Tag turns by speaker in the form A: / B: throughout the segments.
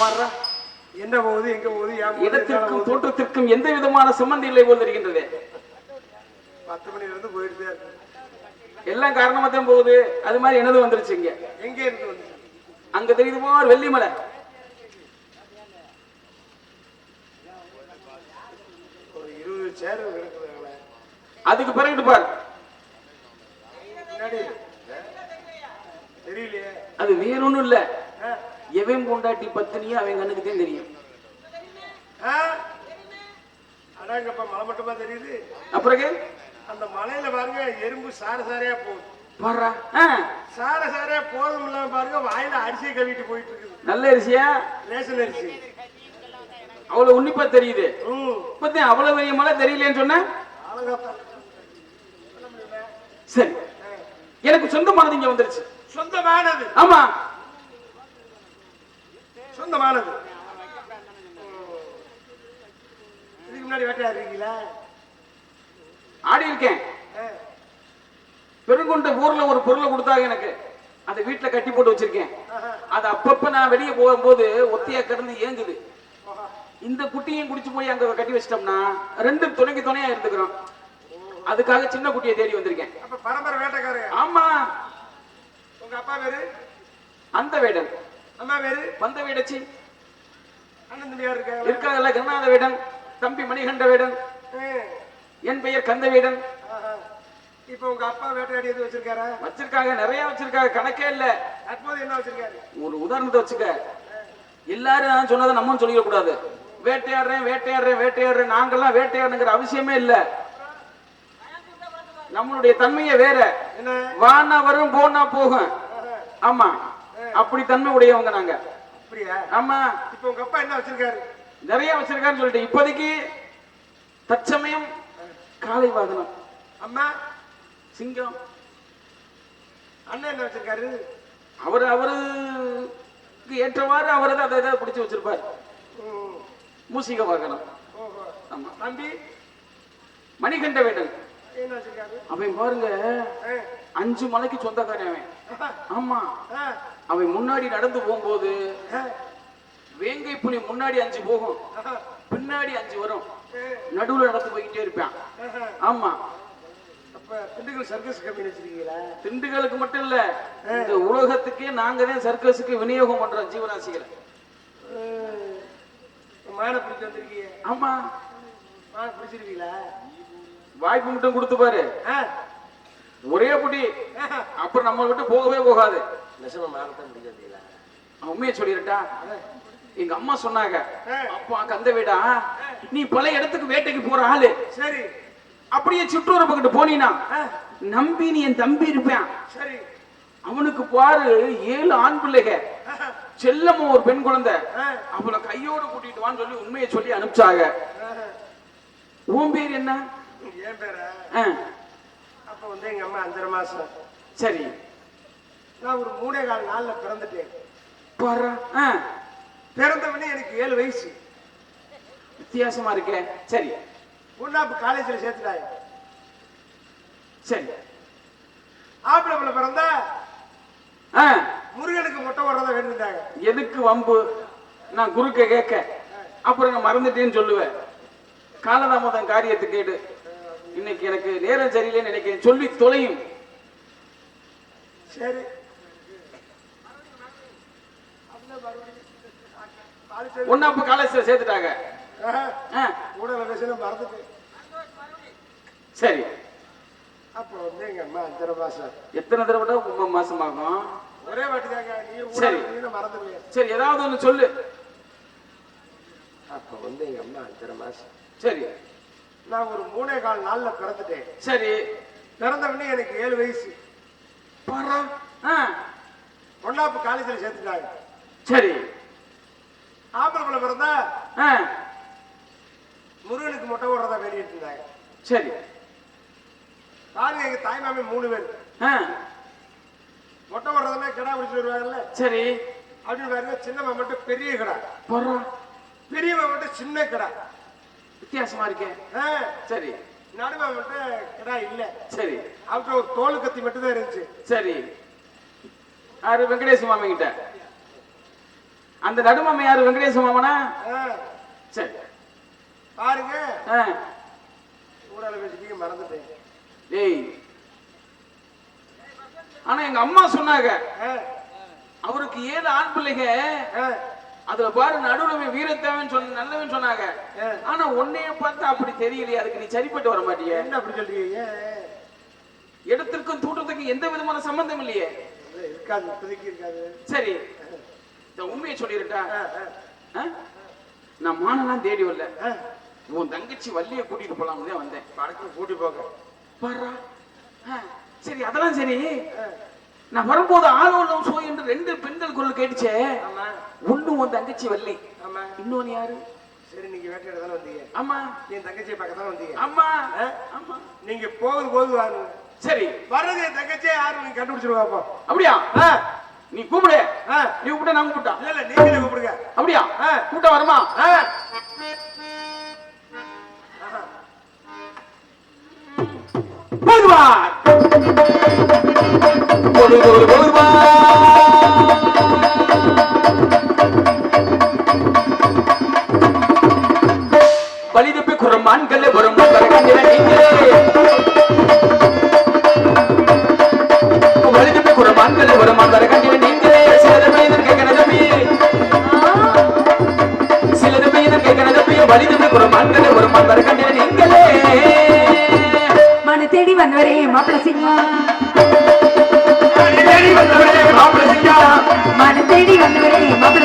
A: பாடுறா?
B: என்ன போகுது எங்க போகுது
A: இடத்திற்கும்? தோற்றத்திற்கும் எந்த விதமான சம்பந்தம் இல்லை போல் தெரிகின்றது.
B: பத்து மணில இருந்து போயிட்டு.
A: எல்லாம் காரணமா தான் போகுது. அது மாதிரி என்னது வந்துருச்சு இங்க.
B: எங்க இருந்து
A: அங்க தெரியுது போர் வெள்ளிமலை
B: ஒரு இருபது சேர்
A: அதுக்கு பிறகு பாரு.
B: தெரியலையே.
A: அது வேற ஒண்ணும் இல்ல? எவன் பொண்டாட்டி பத்தினியோ அவன் கண்ணுக்கு தான் தெரியும்?
B: அடாங்கப்பா மலை மட்டுமா தெரியுது?
A: அப்புறகு
B: அந்த மலையில பாருங்க எறும்பு சார சாரையா போகுது.
A: பாடுறா.
B: சார சாரையா போதும் இல்லாம பாருங்க வாயில அரிசியை கவிட்டு போயிட்டு இருக்குது.
A: நல்ல அரிசியா?
B: ரேஷன் அரிசி.
A: அவ்வளவு உன்னிப்பா தெரியுது.
B: ம்.
A: பத்தி அவ்வளவு பெரிய மலை தெரியலையேன்னு சொன்ன? சரி. எனக்கு சொந்தமானது இங்க வந்துருச்சு.
B: சொந்தமானது.
A: ஆமா.
B: சொந்தமானது. இதுக்கு முன்னாடி வேட்டையாடு இருக்கீங்களா?
A: ஆடி இருக்கேன். பெருங்கொண்ட ஊர்ல ஒரு பொருளை கொடுத்தாங்க எனக்கு. அதை வீட்டுல கட்டி போட்டு வச்சிருக்கேன். அது அப்பப்ப நான் வெளியே போகும்போது ஒத்தையா கிடந்து ஏங்குது. இந்த குட்டியும் குடிச்சு போய் அங்க கட்டி வச்சிட்டோம்னா ரெண்டு துணைக்கு துணையா இருந்துக்கிறோம். அதுக்காக சின்ன குட்டியை தேடி வந்திருக்கேன்.
B: அப்ப பரம்பரை வேட்டைக்காரங்க
A: ஆமா.
B: உங்க அப்பா பேரு?
A: அந்த வேடன்.
B: அம்மா பேரு?
A: வந்த வேடச்சி.
B: அண்ணன் தம்பியார் இருக்காங்க
A: இருக்காங்கல்ல கருணாத வேடன் தம்பி மணிகண்ட வேடன் என் பெயர் கந்த வேடன்
B: இப்ப உங்க அப்பா வேட்டையாடி எது வச்சிருக்காரா?
A: வச்சிருக்காங்க நிறைய வச்சிருக்காங்க கணக்கே இல்ல.
B: தற்போது என்ன வச்சிருக்காரு?
A: ஒரு உதாரணத்தை வச்சுக்க. எல்லாரும் நான் சொன்னதை நம்மளும் சொல்லிக்க கூடாது வேட்டையாடுறேன் வேட்டையாடுறேன் வேட்டையாடுறேன். நாங்கெல்லாம் வேட்டையாடுங்கிற அவசியமே இல்ல. நம்மளுடைய தன்மையே வேற.
B: என்ன?
A: வானா வரும் போனா போகும். ஆமா. அப்படி தன்மை உடையவங்க நாங்க.
B: அப்படியா?
A: ஆமா.
B: இப்ப உங்க அப்பா என்ன வச்சிருக்காரு?
A: நிறைய வச்சிருக்காருன்னு சொல்லிட்டு இப்போதைக்கு தற்சமயம் காலை வாகனம்.
B: அம்மா
A: சிங்கம்.
B: அண்ணன் என்ன வச்சிருக்காரு?
A: அவர் அவருக்கு ஏற்றவாறு அவர் அதை ஏதாவது பிடிச்சு வச்சிருப்பார். மூசிக வாகனம்.
B: ஓஹோ.
A: ஆமா.
B: தம்பி?
A: மணிகண்ட வேடன்
B: என்ன வச்சிருக்காரு?
A: அவன் பாருங்க. அஞ்சு மலைக்கு சொந்தக்காரன் அவன். ஆமா. அவன் முன்னாடி நடந்து போகும்போது. வேங்கை புலி முன்னாடி அஞ்சு போகும். பின்னாடி அஞ்சு வரும். நடுவுல நடந்து போய்கிட்டே இருப்பான். ஆமா
B: அப்ப திண்டுக்கல் சர்க்கஸ் கம்பெனி வச்சிருக்கீங்களா
A: திண்டுக்கலுக்கு மட்டும் இல்ல இந்த உலகத்துக்கே நாங்க தான் சர்க்கஸுக்கு விநியோகம் பண்றோம் ஜீவராசிகளை.
B: மானை பிடிச்சி வந்திருக்கீங்க
A: ஆமா
B: மானை பிடிச்சிருக்கீங்களா
A: வாய்ப்பு மட்டும் கொடுத்து பாரு. ஒரே புடி. அப்புறம் நம்ம விட்டு போகவே போகாது
B: நெசமா பிடிக்காதீங்களா
A: நான் உண்மையை சொல்லிடட்டா எங்க அம்மா சொன்னாங்க. அப்பா கந்த வீடா? நீ பல இடத்துக்கு வேட்டைக்கு போற ஆளு.
B: சரி.
A: அப்படியே சுற்றுற பக்கத்து போனீனா. நம்பி நீ என் தம்பி இருப்பான்.
B: சரி.
A: அவனுக்கு பாரு ஏழு ஆண் பிள்ளைக. செல்லம்மா ஒரு பெண் குழந்தை. அவளை கையோட கூட்டிட்டு வான்னு சொல்லி உண்மையை சொல்லி அனுப்பிச்சாங்க. உன் பேர் என்ன?
B: என் பேரா? அப்ப வந்து எங்க அம்மா அஞ்சரை மாசம்.
A: சரி.
B: நான் ஒரு மூணே கால் நாள்ல பிறந்துட்டேன். பிறந்தவனே எனக்கு ஏழு வயசு.
A: வித்தியாசமா இருக்கே. சரி.
B: பொண்ணாப்பு காலேஜில் சேர்த்துட்டாங்க
A: சரி.
B: ஆப்பிள பிள்ளை பிறந்தா முருகனுக்கு மொட்டை வர்றதை வேண்டிட்டாங்க
A: எதுக்கு வம்பு? நான் குறுக்க கேட்க. அப்புறம் நான் மறந்துட்டேன்னு சொல்லுவேன் காலதாமதம் காரியத்தை கேடு. இன்னைக்கு எனக்கு நேரம் சரியில்லைன்னு நினைக்கிறேன். சொல்லி தொலையும்.
B: சரி.
A: ஒன்னா அப்ப காலேஜ்ல சேர்த்துட்டாங்க.
B: பேசணும் மறந்துட்டு
A: சரி.
B: அப்போ அம்மா அஞ்சரை மாசம்.
A: எத்தனை தடவை ஒன்பது மாசம் ஆகும்
B: ஒரே வாட்டி
A: சரி.
B: கூட மறந்துடுவேன்.
A: சரி ஏதாவது ஒண்ணு சொல்லு.
B: அப்போ வந்து எங்க அம்மா அஞ்சரை மாசம்.
A: சரி.
B: நான் ஒரு மூணே கால் நாள்ல பிறந்துட்டேன்.
A: சரி.
B: பிறந்தவனே எனக்கு ஏழு வயசு. பொண்ணாப்பு காலேஜில் சேர்த்துட்டாங்க.
A: சரி.
B: ஆப்பிள பிள்ளை பிறந்தா முருகனுக்கு மொட்டை போடுறதா வேண்டிட்டு இருந்தாங்க.
A: சரி.
B: பாருங்க எங்க தாய் மாமே மூணு பேர். மொட்டை போடுறதுனா கிடா பிடிச்சிட்டு வருவாங்கல்ல?
A: சரி.
B: அப்படின்னு பாருங்க சின்னம்மா மட்டும் பெரிய கடா.
A: பாரா
B: பெரியம்மா மட்டும் சின்ன கடா.
A: வித்தியாசமா இருக்கே.
B: ஆ,
A: சரி.
B: நடுமா மட்டும் கிடா இல்ல.
A: சரி.
B: அவர்கிட்ட ஒரு தோல் கத்தி மட்டும் தான் இருந்துச்சு.
A: சரி. யாரு? வெங்கடேஷ் மாமன் கிட்ட அந்த நடுமாம யாரு வெங்கடேச மாமனா சரி
B: பாருங்க மறந்துட்டேன்.
A: டேய். ஆனா எங்க அம்மா சொன்னாங்க அவருக்கு ஏழு ஆண் பிள்ளைங்க. அதுல பாரு நடுவுல வீரத்தேவன் சொன்ன நல்லவன் சொன்னாங்க. ஆனா உன்னைய பார்த்தா அப்படி தெரியலையே அதுக்கு நீ சரிப்பட்டு வர மாட்டியே.
B: என்ன அப்படி சொல்றீங்க?
A: இடத்திற்கும் தூட்டத்துக்கும் எந்த விதமான சம்பந்தம் இல்லையே.
B: இருக்காது.
A: சரி. இந்த உண்மையை சொல்லிருட்டா? நான் மானெல்லாம் தேடி வரல. உன் தங்கச்சி வள்ளிய கூட்டிட்டு போலாம்னு தான் வந்தேன்.
B: படத்துல கூட்டி போங்க.
A: பாருடா. ஆ, சரி அதெல்லாம் சரி. நான் வரும்போது ஆலோலம் சோ என்று ரெண்டு பெண்கள் குரல் கேட்டுச்சே. ஒண்ணு உன் தங்கச்சி வள்ளி. இன்னொன்னு யாரு?
B: சரி நீங்க வேட்டையிட தானே வந்தீங்க?
A: ஆமா.
B: என் தங்கச்சியை பார்க்க தான் வந்தீங்க?
A: ஆமா? ஆமா.
B: நீங்க போகுது போது
A: சரி.
B: வர்றது என் தங்கச்சியை யாரும் நீங்க கண்டுபிடிச்சிருவா அப்போ
A: அப்படியா? நீ கூப்பிடு. நீ கூப்பிட்டா நான் கூப்பிட்டா?
B: இல்ல இல்ல நீங்களே கூப்பிடுங்க.
A: அப்படியா. கூட்டம் வருமா? போதுவார் வலிதப்பி குரமான்கள் வரும் வலிதப்பி குரமான்கள் வரும் தம்பி வலிதப்பி குரமான்கள் வரும் கண்டிர நீங்களே
C: மனு தேடி வந்தவரே மாப்பிள
A: தேடி வந்தவரே சிங்கம்.
C: மனு தேடி வந்தவரே மாப்பிள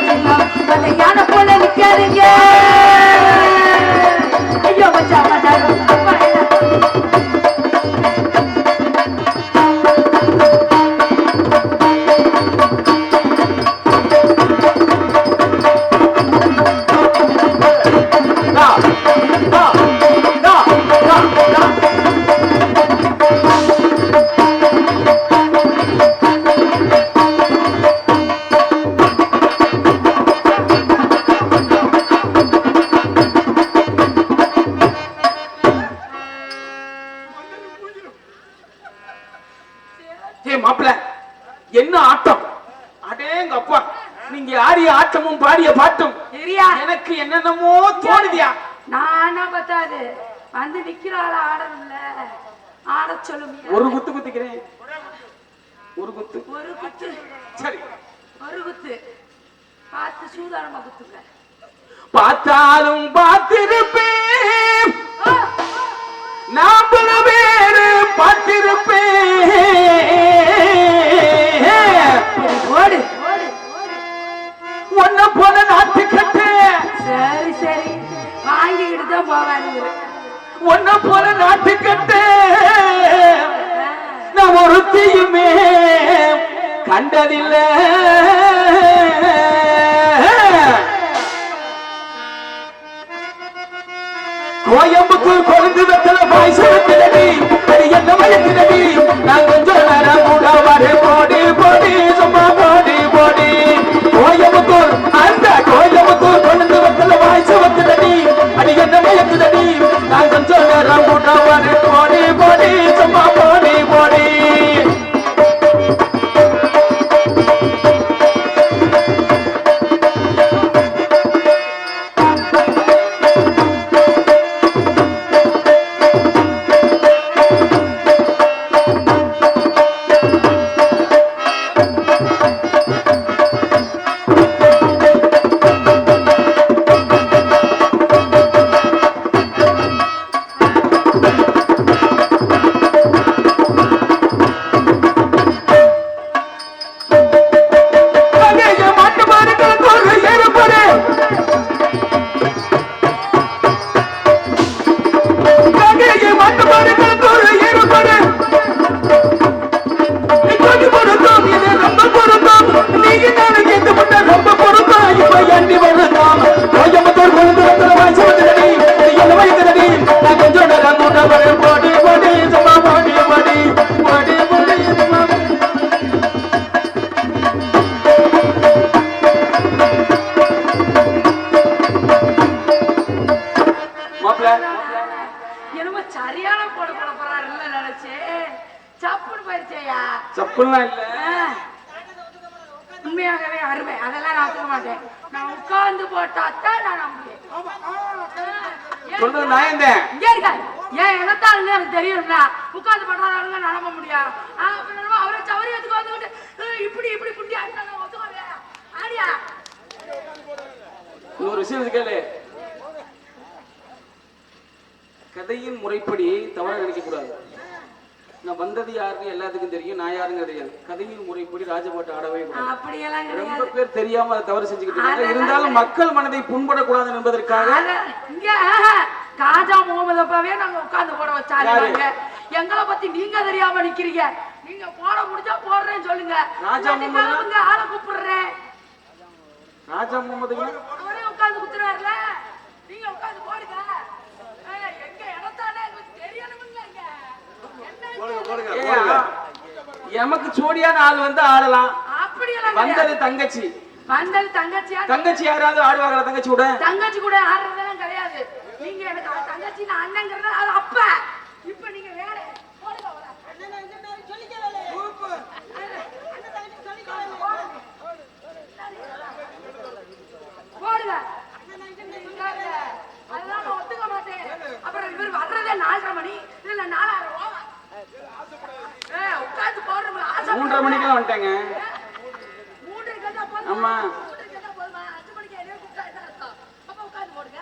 C: நிக்கிறாள் ஆடணும்ல. ஆட சொல்லுமியா
A: ஒரு குத்து குத்திக்கிறேன். ஒரு குத்து.
C: ஒரு குத்து.
A: சரி.
C: ஒரு குத்து. பார்த்து சூதானமா குத்துங்க.
A: பார்த்தாலும் பார்த்திருப்பேன். நான் ஒன்ன போல நாட்டு கட்டு. நான் ஒருத்தையுமே கண்டதில்லை. கோயம்புத்தூர் கொழுந்து வெத்தல பாய்சத்தினடி அது பெரிய மயத்தினடி நான் கொஞ்சம் நேரம் கூட வர போடி போடி சும்மா போடி போடி. கோயம்புத்தூர் அந்த கோயம்புத்தூர் கொழுந்து சரியான போட குழப்பறாருன்னு நினைச்சு சப்புன்னு போயிருச்சேயா? சப்புலாம் இல்ல.
C: உண்மையாகவே அருமை. அதெல்லாம் நான் சொல்ல மாட்டேன். நான் உட்கார்ந்து போட்டாத்தான் நான் நம்புவேன்
A: சொல்றது நான்
C: இங்கே இருக்காரு ஏன் எனத்தால் எனக்கு தெரியும்ல. உட்கார்ந்து போட்டாதாங்க நான் நம்ப முடியும். அவரை சவரி எடுத்து வந்து இப்படி இப்படி புண்டி ஆடினா நான் ஒத்துக்கவே
A: ஒரு விஷயம் கேளு. கதையின் முறைப்படி தவற நினைக்க கூடாது நான் வந்தது யாருன்னு எல்லாத்துக்கும் தெரியும் நான் யாருங்க தெரியாது. கதையின் முறைப்படி ராஜபாட்டு ஆடவே கூடாது. ரொம்ப பேர் தெரியாம அதை தவறு செஞ்சுக்கிட்டு இருந்தாலும் மக்கள் மனதை புண்படக்கூடாது என்பதற்காக
C: காஜா முகமது அப்பாவே நாங்க உட்கார்ந்து போட வச்சாங்க? எங்களை பத்தி நீங்க தெரியாம நிக்கிறீங்க. நீங்க போட முடிஞ்சா போடுறேன்னு சொல்லுங்க.
A: ராஜா முகமது?
C: ஆளை கூப்பிடுறேன்.
A: ராஜா முகமது
C: உட்கார்ந்து குத்துறாருல. நீங்க உட்கார்ந்து
A: எமக்கு சோடியான ஆள் வந்து ஆடலாம்.
C: அப்படியெல்லாம்
A: வந்தது. தங்கச்சி.
C: வந்தது தங்கச்சியா?
A: தங்கச்சி யாராவது ஆடுவாங்களா தங்கச்சி கூட?
C: தங்கச்சி கூட ஆடுறதெல்லாம் கிடையாது. நீங்க எனக்கு தங்கச்சி நான் அண்ணங்கிறது அது அப்ப இப்ப நீங்க வேற போடுங்க அவளை. போடுங்க உட்காருங்க. அதெல்லாம் நான் ஒத்துக்க மாட்டேன் அப்புறம் இவர் வர்றதே நாலரை மணி இல்ல நாலாயிரம் ரூபா ஏய், உட்கார்ந்து போடுறோம்ல, ஆசை
A: மூன்றரை மணிக்கெல்லாம் வந்துட்டாங்க
C: மூன்றரை கேட்டா போதுமா?
A: ஆமா.
C: மூன்றரை கேட்டா போதுமா? அஞ்சு மணிக்கு என்னைய கூப்பிட்டா என்ன அர்த்தம்? அப்ப உட்கார்ந்து போடுங்க.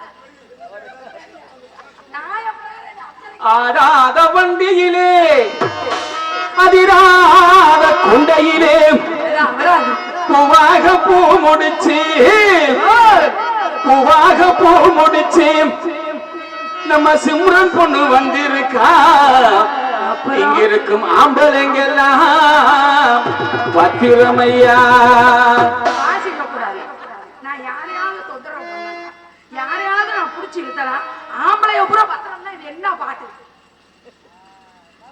C: நான் எப்ப இந்த அச்சனை-
A: ஆடாத வண்டியிலே அதிராத
C: வராது.
A: பூவாக பூ முடிச்சு பூவாக பூ முடிச்சு நம்ம சிம்ரன் பொண்ணு வந்திருக்கா இங்க இருக்கும் ஆம்பளைங்கெல்லாம் பத்திரமையா
C: வாசிக்க கூடாது. நான் யாரையாவது தொந்தரவு பண்ணேனா? யாரையாவது நான் புடிச்சு இழுத்தனா? ஆம்பளைய பூரா பத்திரம்னா இது என்ன பாட்டு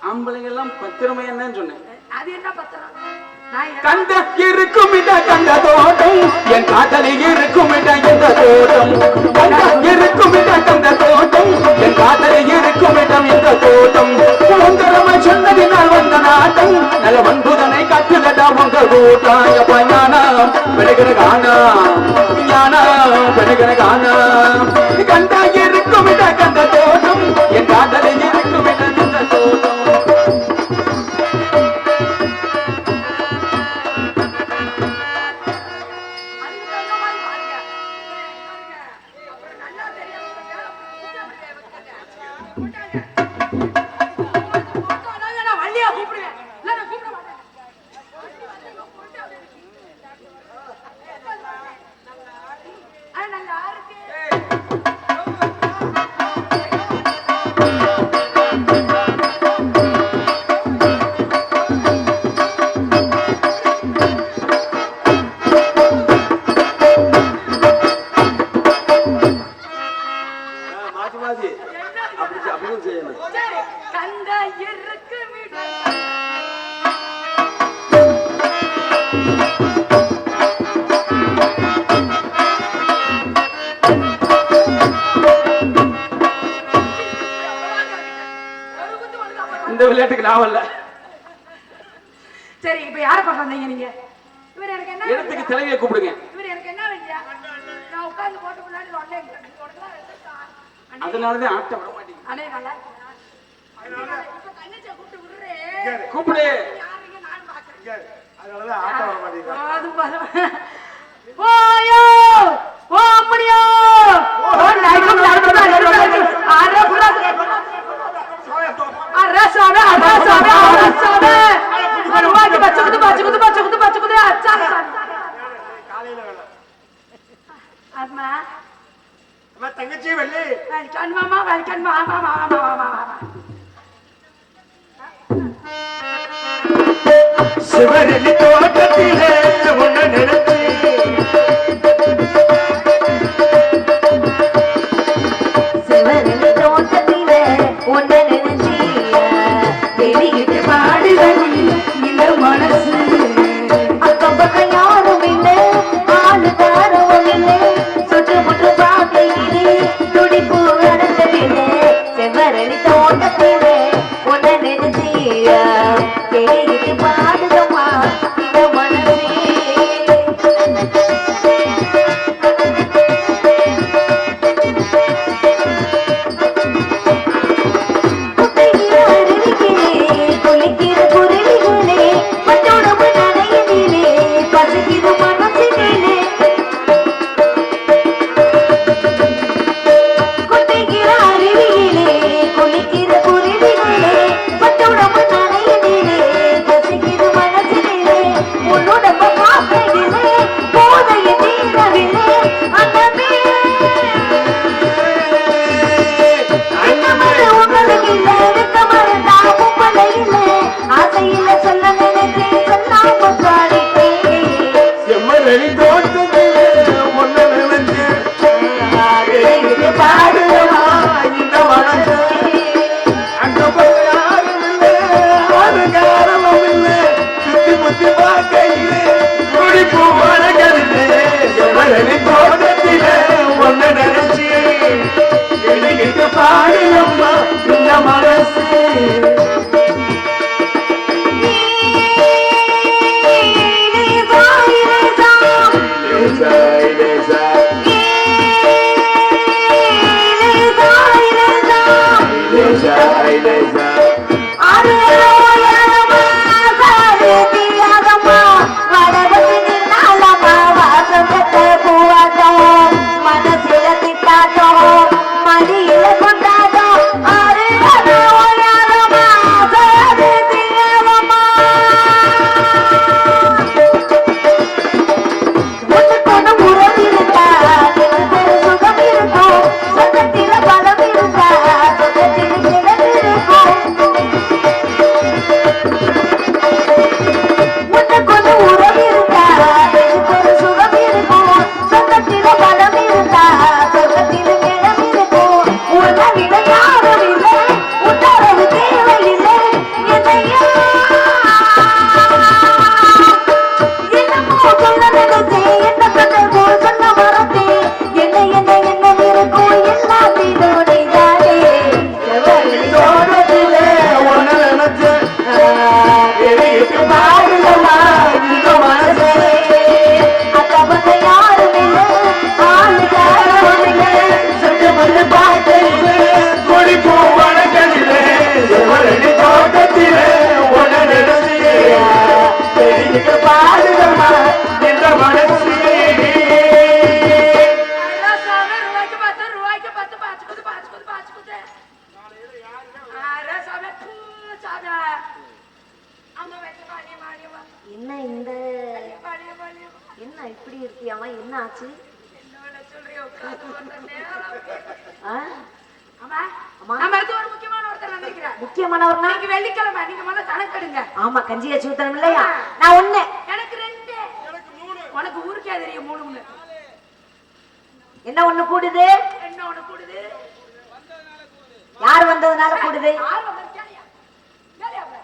A: ஆம்பளைங்கெல்லாம் பத்திரமையான்னு சொன்னேன்
C: அது என்ன பத்திரம்?
A: கந்த இருக்கும் இட கந்த தோட்டம் என் காதலி இருக்கும் இட இந்த தோட்டம். கந்த இருக்கும் இட கந்த தோட்டம் என் காதலி இருக்கும் இடம் இந்த தோட்டம். சுதந்திரமை சொன்னதினால் வந்த நாட்டம் நல்ல வன்புதனை கட்டுதடா உங்க கூட்டம் பயானா. ஞானா காணா ஞானா பெருகிற காணா. அதனாலதான் ஆட்டம் விட மாட்டேங்குது. கூப்பிடு.
B: அதனாலதான் ஆட்டம் வர மாட்டேங்குது.
C: ஓயோ ஓ அம்மனியோ ஓ
B: தங்கச்சி வெள்ளி.
C: வெல்கம் மாமா வெல்கம் மாமா மாமா மாமா
B: சிவரெல்லி தோட்டத்திலே உன்னை நினைச்சு
D: ஆமா கஞ்சிய சூத்தனம் இல்லையா? நான் ஒண்ணு.
C: எனக்கு ரெண்டு. உனக்கு ஊருக்கே தெரியும் மூணு மூணு
D: என்ன ஒண்ணு கூடுது?
C: என்ன ஒண்ணு கூடுது?
D: யார் வந்ததுனால கூடுது?
C: யார் வந்தது கேளியா கேளியா அவளை?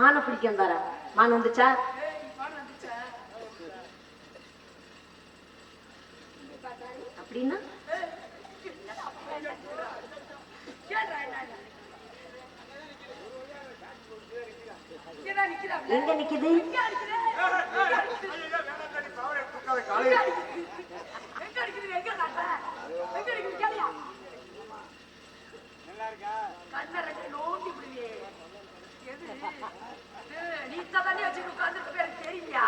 D: மானை பிடிக்க வந்தாரா மான் வந்துச்சா? அப்படின்னா. எங்க நிக்குது
C: எங்க அடிக்குது? எங்க அடிக்குது? எங்க அடிக்குது? எங்க காட்டுற? எங்க அடிக்குது? கேளியா? கண்ணை ரெண்டு நோண்டி விடுவியே. எது? நீ தண்ணி வச்சுட்டு உட்கார்ந்திருக்க எனக்கு தெரியலையா?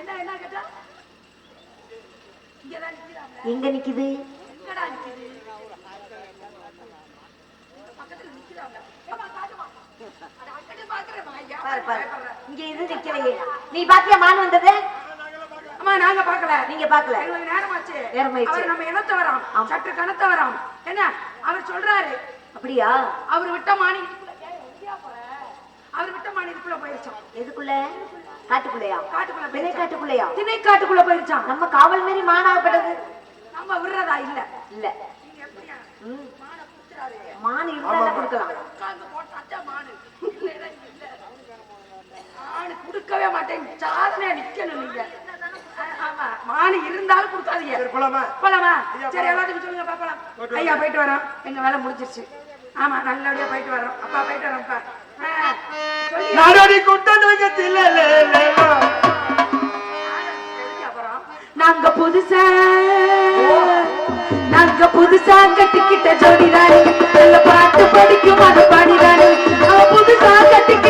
C: என்ன என்ன கேட்டா.
D: எங்க நிக்குது. இங்க இது நிக்கலையே. நீ பாத்தியா மான் வந்தது?
C: அம்மா நாங்க பார்க்கல
D: நீங்க பாக்கல.
C: எங்களுக்கு நேரமாச்சு.
D: நேரமாயிடுச்சு.
C: அவர் நம்ம இனத்தவராம். சற்று கனத்தவராம். என்ன? அவர் சொல்றாரு.
D: அப்படியா?
C: அவர் விட்ட மாணி அவர் விட்ட மாணி இதுக்குள்ள போயிருச்சான்
D: எதுக்குள்ள? காட்டுக்குள்ளையா?
C: காட்டுக்குள்ள
D: திணை காட்டுக்குள்ளையா?
C: திணை காட்டுக்குள்ள போயிருச்சான்
D: நம்ம காவல் மாரி மானாகப்பட்டது.
C: நம்ம விடுறதா இல்ல.
D: இல்ல.
C: மானை குத்துறாரு.
D: மான் இருந்தா கொடுக்கலாம்.
C: மானு. கொடுக்கவே மாட்டேன். சாதனையா நிக்கணும் நீங்க. மானு இருந்தாலும் கொடுக்காதீங்க.
B: போலாமா?
C: போலாமா? சரி எல்லாத்துக்கும் சொல்லுங்க பாப்பலாம் ஐயா போயிட்டு வரோம். எங்க வேலை முடிஞ்சிருச்சு. ஆமா நல்லபடியா போயிட்டு வரோம். அப்பா போயிட்டு வரோம்ப்பா.
B: நாடோடி
C: கூட்டத்தில் நாங்க புதுசா நாங்க புதுசா கட்டிக்கிட்ட ஜோடி ராணி பாட்டு படிக்கும் அது பாடி ராணி புதுசா கட்டிக்க